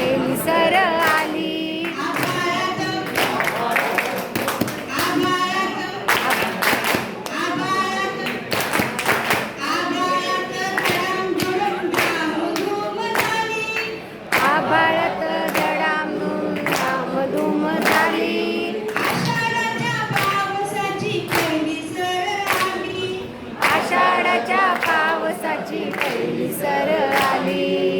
निसर आली. आभाळत दडामधून धामधूम झाली. आषाढाच्या पावसाची पहिली सर आली.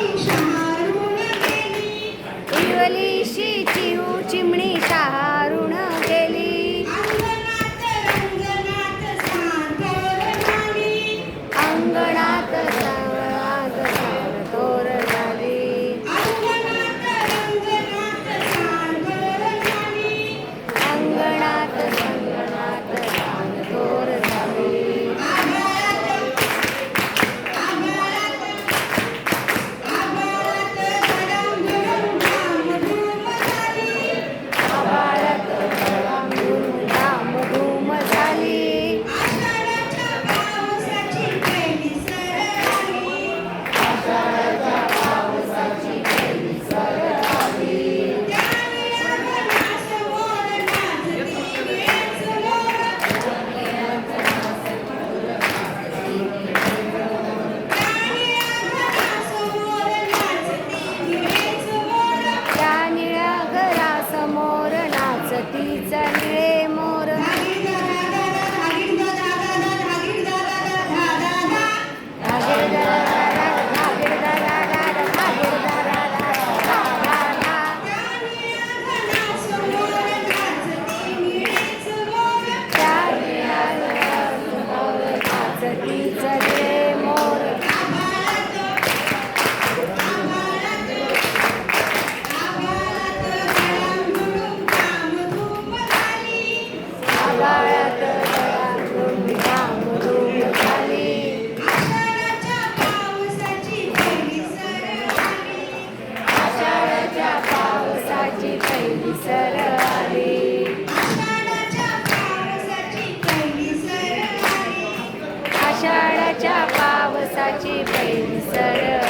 आषाढाच्या पावसाची पैसर